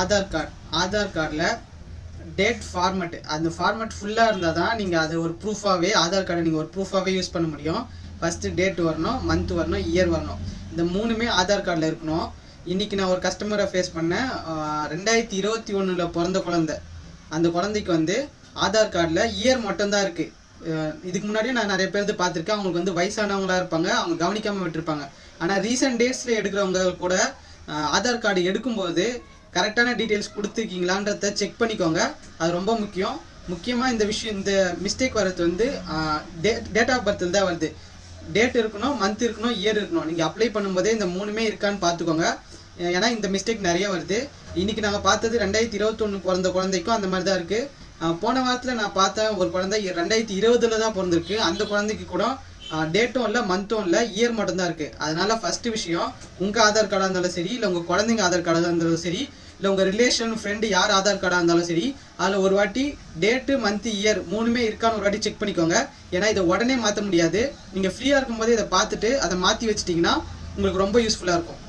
Aadhaar card Aadhaar கார்டில் date format அந்த format ஃபுல்லாக இருந்தால் தான் நீங்கள் அதை ஒரு ப்ரூஃபாகவே ஆதார் கார்டை நீங்கள் ஒரு ப்ரூஃபாகவே யூஸ் பண்ண முடியும். ஃபஸ்ட்டு டேட் வரணும் மந்த் வரணும் இயர் வரணும். இந்த மூணுமே ஆதார் கார்டில் இருக்கணும். இன்றைக்கி நான் ஒரு கஸ்டமரை ஃபேஸ் பண்ணேன். ரெண்டாயிரத்தி இருபத்தி ஒன்றில் பிறந்த குழந்தை. அந்த குழந்தைக்கு வந்து ஆதார் கார்டில் இயர் மட்டும்தான் இருக்குது இதுக்கு முன்னாடியே நான் நிறைய பேர்த்து பார்த்துருக்கேன். அவங்களுக்கு வந்து வயசானவங்களா இருப்பாங்க. அவங்க கவனிக்காமல் விட்டுருப்பாங்க. ஆனால் ரீசெண்ட் டேட்ஸில் எடுக்கிறவங்க கூட ஆதார் கார்டு எடுக்கும்போது கரெக்டான டீட்டெயில்ஸ் கொடுத்துருக்கீங்களான்றத செக் பண்ணிக்கோங்க. அது ரொம்ப முக்கியம். முக்கியமாக இந்த விஷயம் இந்த மிஸ்டேக் வர்றது வந்து டேட் ஆஃப் பர்த்தில் தான் வருது. டேட் இருக்கணும் மந்த் இருக்கணும் இயர் இருக்கணும். நீங்கள் அப்ளை பண்ணும்போதே இந்த மூணுமே இருக்கான்னு பார்த்துக்கோங்க. ஏன்னா இந்த மிஸ்டேக் நிறைய வருது. இன்றைக்கி நாங்கள் பார்த்தது ரெண்டாயிரத்தி இருபத்தொன்று பிறந்த குழந்தைக்கும் அந்த மாதிரி தான் இருக்குது போன வாரத்தில் நான் பார்த்தேன் ஒரு குழந்தை ரெண்டாயிரத்தி இருபதுல தான் பிறந்திருக்கு. அந்த குழந்தைக்கு கூட டேட்டும் இல்லை மந்த்தும் இல்லை இயர் மட்டும்தான் இருக்குது அதனால் ஃபஸ்ட்டு விஷயம் உங்கள் ஆதார் கார்டாக இருந்தாலும் சரி இல்லை உங்கள் குழந்தைங்க ஆதார் கார்டாக இருந்தாலும் சரி இல்லை உங்கள் ரிலேஷன் ஃப்ரெண்டு யார் ஆதார் கார்டாக இருந்தாலும் சரி அதில் ஒரு வாட்டி டேட்டு மந்த் இயர் மூணுமே இருக்கான்னு ஒரு வாட்டி செக் பண்ணிக்கோங்க. ஏன்னா இதை உடனே மாற்ற முடியாது. நீங்கள் ஃப்ரீயாக இருக்கும்போதே இதை பார்த்துட்டு அதை மாற்றி வச்சிட்டிங்கன்னா உங்களுக்கு ரொம்ப யூஸ்ஃபுல்லாக இருக்கும்.